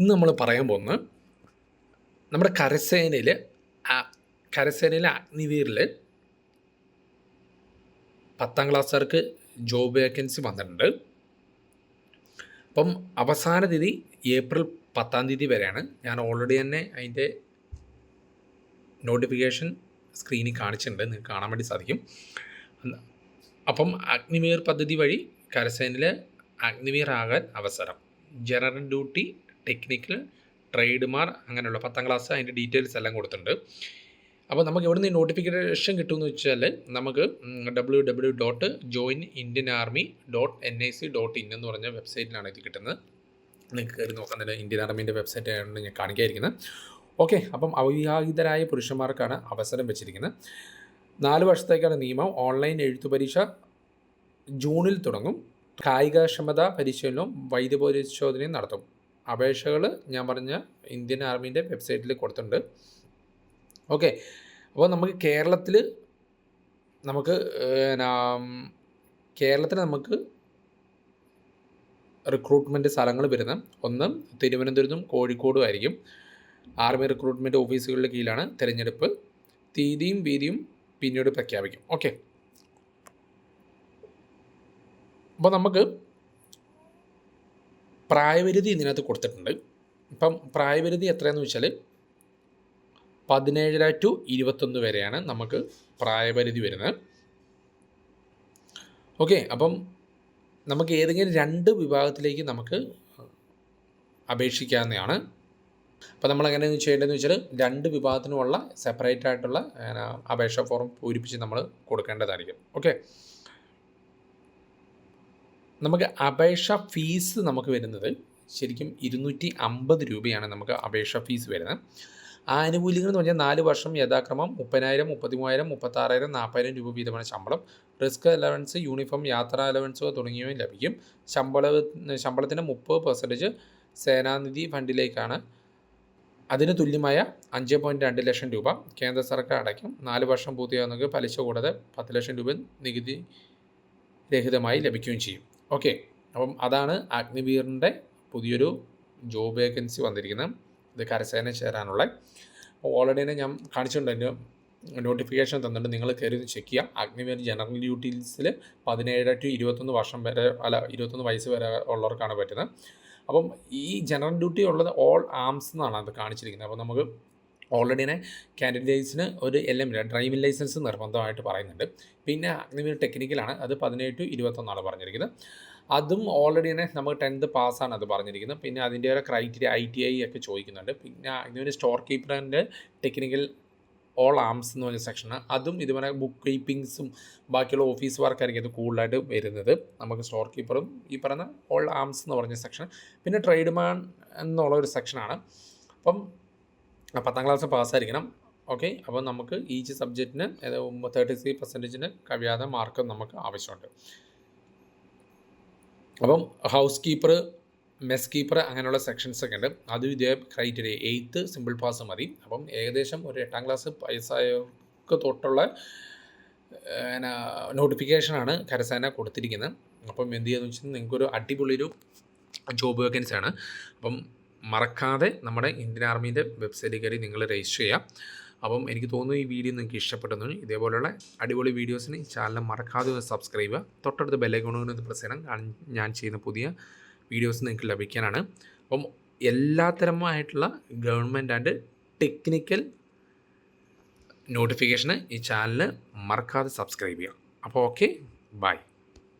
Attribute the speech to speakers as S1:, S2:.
S1: ഇന്ന് നമ്മൾ പറയാൻ പോകുന്നത് നമ്മുടെ കരസേനയിൽ കരസേനയിലെ അഗ്നിവീറിൽ പത്താം ക്ലാസ്സുകാർക്ക് ജോബ് വേക്കൻസി വന്നിട്ടുണ്ട്. അപ്പം അവസാന തീയതി ഏപ്രിൽ പത്താം തീയതി വരെയാണ് ഞാൻ ഓൾറെഡി തന്നെ അതിന്റെ നോട്ടിഫിക്കേഷൻ സ്ക്രീനിൽ കാണിച്ചിട്ടുണ്ട്. നിങ്ങൾക്ക് കാണാൻ വേണ്ടി സാധിക്കും. അപ്പം അഗ്നിവീർ പദ്ധതി വഴി കരസേനയിൽ അഗ്നിവീർ ആകാൻ അവസരം. ജനറൽ ഡ്യൂട്ടി ടെക്നിക്കൽ ട്രേഡ്മാർ അങ്ങനെയുള്ള പത്താം ക്ലാസ് അതിന്റെ ഡീറ്റെയിൽസ് എല്ലാം കൊടുത്തിട്ടുണ്ട്. അപ്പോൾ നമുക്ക് എവിടെ നിന്ന് നോട്ടിഫിക്കേഷൻ കിട്ടുമെന്ന് വെച്ചാൽ നമുക്ക് W W dot join Indian army dot N I C dot in എന്ന് പറഞ്ഞ വെബ്സൈറ്റിലാണ് ഇത് കിട്ടുന്നത്. നിങ്ങൾക്ക് കയറി നോക്കുന്നില്ല ഇന്ത്യൻ ആർമീന്റെ വെബ്സൈറ്റ് ആയതുകൊണ്ട് ഞാൻ കാണിക്കാതിരിക്കുന്നത്. ഓക്കെ അപ്പം അവിവാഹിതരായ പുരുഷന്മാർക്കാണ് അവസരം വെച്ചിരിക്കുന്നത്. നാല് വർഷത്തേക്കാണ് നിയമം. ഓൺലൈൻ എഴുത്തു പരീക്ഷ ജൂണിൽ തുടങ്ങും. കായികക്ഷമതാ പരിശീലനവും വൈദ്യപരിശോധനയും നടത്തും. അപേക്ഷകൾ ഞാൻ പറഞ്ഞ ഇന്ത്യൻ ആർമീന്റെ വെബ്സൈറ്റിൽ കൊടുത്തിട്ടുണ്ട്. ഓക്കെ. അപ്പോൾ നമുക്ക് കേരളത്തിൽ നമുക്ക് കേരളത്തിൽ നമുക്ക് റിക്രൂട്ട്മെന്റ് സ്ഥലങ്ങൾ വരുന്ന ഒന്ന് തിരുവനന്തപുരത്തും കോഴിക്കോടും ആയിരിക്കും. ആർമി റിക്രൂട്ട്മെന്റ് ഓഫീസുകളുടെ കീഴിലാണ് തിരഞ്ഞെടുപ്പ്. തീയതിയും വീതിയും പിന്നീട് പ്രഖ്യാപിക്കും. ഓക്കെ. അപ്പോൾ നമുക്ക് പ്രായപരിധി ഇതിനകത്ത് കൊടുത്തിട്ടുണ്ട്. ഇപ്പം പ്രായപരിധി എത്രയാണെന്ന് വെച്ചാൽ പതിനേഴര ടു ഇരുപത്തൊന്ന് വരെയാണ് നമുക്ക് പ്രായപരിധി വരുന്നത്. ഓക്കെ അപ്പം നമുക്ക് ഏതെങ്കിലും രണ്ട് വിഭാഗത്തിലേക്ക് നമുക്ക് അപേക്ഷിക്കാവുന്നതാണ്. അപ്പോൾ നമ്മൾ എങ്ങനെയാണ് ചെയ്യേണ്ടതെന്ന് വെച്ചാൽ രണ്ട് വിഭാഗത്തിനുമുള്ള സെപ്പറേറ്റ് ആയിട്ടുള്ള അപേക്ഷ ഫോറം പൂരിപ്പിച്ച് നമ്മൾ കൊടുക്കേണ്ടതായിരിക്കും. ഓക്കെ നമുക്ക് അപേക്ഷ ഫീസ് നമുക്ക് വരുന്നത് ശരിക്കും ഇരുന്നൂറ്റി അമ്പത് രൂപയാണ് നമുക്ക് അപേക്ഷ ഫീസ് വരുന്നത്. ആനുകൂല്യങ്ങൾ എന്ന് പറഞ്ഞാൽ നാല് വർഷം യഥാക്രമം മുപ്പതിനായിരം മുപ്പത്തി മൂവായിരം മുപ്പത്താറായിരം നാൽപ്പതിനായിരം രൂപ വീതമാണ് ശമ്പളം. റിസ്ക് അലവൻസ് യൂണിഫോം യാത്രാ അലവൻസ് തുടങ്ങിയവയും ലഭിക്കും. ശമ്പള ശമ്പളത്തിന്റെ മുപ്പത് പെർസെന്റേജ് സേനാനിധി ഫണ്ടിലേക്കാണ്. അതിന് തുല്യമായ അഞ്ച് പോയിന്റ് രണ്ട് ലക്ഷം രൂപ കേന്ദ്ര സർക്കാർ അടയ്ക്കും. നാല് വർഷം പൂർത്തിയാകുന്നവർക്ക് പലിശ കൂടാതെ പത്ത് ലക്ഷം രൂപ നികുതി രഹിതമായി ലഭിക്കുകയും ചെയ്യും. ഓക്കെ. അപ്പം അതാണ് അഗ്നിവീറിന്റെ പുതിയൊരു ജോബ് വേക്കൻസി വന്നിരിക്കുന്നത്. ഇത് കരസേന ചേരാനുള്ള. ഓൾറെഡി തന്നെ ഞാൻ കാണിച്ചിട്ടുണ്ട്. നോട്ടിഫിക്കേഷൻ തന്നിട്ട് നിങ്ങൾ കയറി ചെക്ക് ചെയ്യുക. അഗ്നിവീർ ജനറൽ ഡ്യൂട്ടീസിൽ പതിനേഴ് ടു ഇരുപത്തൊന്ന് വർഷം വരെ അല്ല ഇരുപത്തൊന്ന് വയസ്സ് വരെ ഉള്ളവർക്കാണ് പറ്റുന്നത്. അപ്പം ഈ ജനറൽ ഡ്യൂട്ടി ഉള്ളത് ഓൾ ആംസ് എന്നാണ് അത് കാണിച്ചിരിക്കുന്നത്. അപ്പോൾ നമുക്ക് ഓൾറെഡി തന്നെ കാൻഡിഡേറ്റ്സിന് ഒരു എൽ എം ഡ്രൈവിംഗ് ലൈസൻസ് നിർബന്ധമായിട്ട് പറയുന്നുണ്ട്. പിന്നെ അഗ്നിവീർ ടെക്നിക്കലാണ് അത് പതിനേഴ് ടു ഇരുപത്തൊന്നാണ് പറഞ്ഞിരിക്കുന്നത്. അതും ഓൾറെഡി തന്നെ നമുക്ക് ടെൻത്ത് പാസ്സാണ് അത് പറഞ്ഞിരിക്കുന്നത്. പിന്നെ അതിന്റെ ഒരു ക്രൈറ്റീരിയ ഐ ടി ഐ ഒക്കെ ചോദിക്കുന്നുണ്ട്. പിന്നെ ഇതിന് സ്റ്റോർ കീപ്പറിന്റെ ടെക്നിക്കൽ ഓൾ ആംസ് എന്ന് പറഞ്ഞ സെക്ഷനാണ് അതും ഇതുപോലെ ബുക്ക് കീപ്പിങ്സും ബാക്കിയുള്ള ഓഫീസ് വർക്കായിരിക്കും അത് കൂടുതലായിട്ട് വരുന്നത്. നമുക്ക് സ്റ്റോർ കീപ്പറും ഈ പറയുന്ന ഓൾ ആംസ് എന്ന് പറഞ്ഞ സെക്ഷൻ പിന്നെ ട്രേഡ്മാൻ എന്നുള്ള ഒരു സെക്ഷനാണ് അപ്പം പത്താം ക്ലാസ് പാസ്സായിരിക്കണം. ഓക്കെ? അപ്പോൾ നമുക്ക് ഈച്ച് സബ്ജക്റ്റിന് തേർട്ടി ത്രീ പെർസെന്റേജിന് കഴിയാതെ മാർക്ക് നമുക്ക് ആവശ്യമുണ്ട്. അപ്പം ഹൗസ് കീപ്പർ മെസ് കീപ്പർ അങ്ങനെയുള്ള സെക്ഷൻസ് ഒക്കെ ഉണ്ട്. അതും ഇതേ ക്രൈറ്റീരിയ എയ്ത്ത് സിമ്പിൾ പാസ് മതി. അപ്പം ഏകദേശം ഒരു എട്ടാം ക്ലാസ് വയസ്സായവർക്ക് തൊട്ടുള്ള നോട്ടിഫിക്കേഷനാണ് കരസേന കൊടുത്തിരിക്കുന്നത്. അപ്പം എന്ത് എന്ന് വെച്ചാൽ നിങ്ങൾക്കൊരു അടിപൊളിയൊരു ജോബ് വേക്കൻസിയാണ് അപ്പം മറക്കാതെ നമ്മുടെ ഇന്ത്യൻ ആർമീന്റെ വെബ്സൈറ്റിൽ കയറി നിങ്ങൾ രജിസ്റ്റർ ചെയ്യാം അപ്പം എനിക്ക് തോന്നുന്നു ഈ വീഡിയോ നിങ്ങൾക്ക് ഇഷ്ടപ്പെട്ടെന്നു ഇതേപോലെയുള്ള അടിപൊളി വീഡിയോസിന് ചാനൽ മറക്കാതെ ഒന്ന് സബ്സ്ക്രൈബ് ചെയ്യുക. തൊട്ടടുത്ത് ബെല്ലൈക്കോണെന്ന് പ്രസ് ചെയ്യണം. ഞാൻ ചെയ്യുന്ന പുതിയ വീഡിയോസ് നിങ്ങൾക്ക് ലഭിക്കാനാണ്. അപ്പം എല്ലാത്തരമായിട്ടുള്ള ഗവൺമെന്റ് ആൻഡ് ടെക്നിക്കൽ നോട്ടിഫിക്കേഷന് ഈ ചാനൽ മറക്കാതെ സബ്സ്ക്രൈബ് ചെയ്യുക. അപ്പോൾ ഓക്കെ ബൈ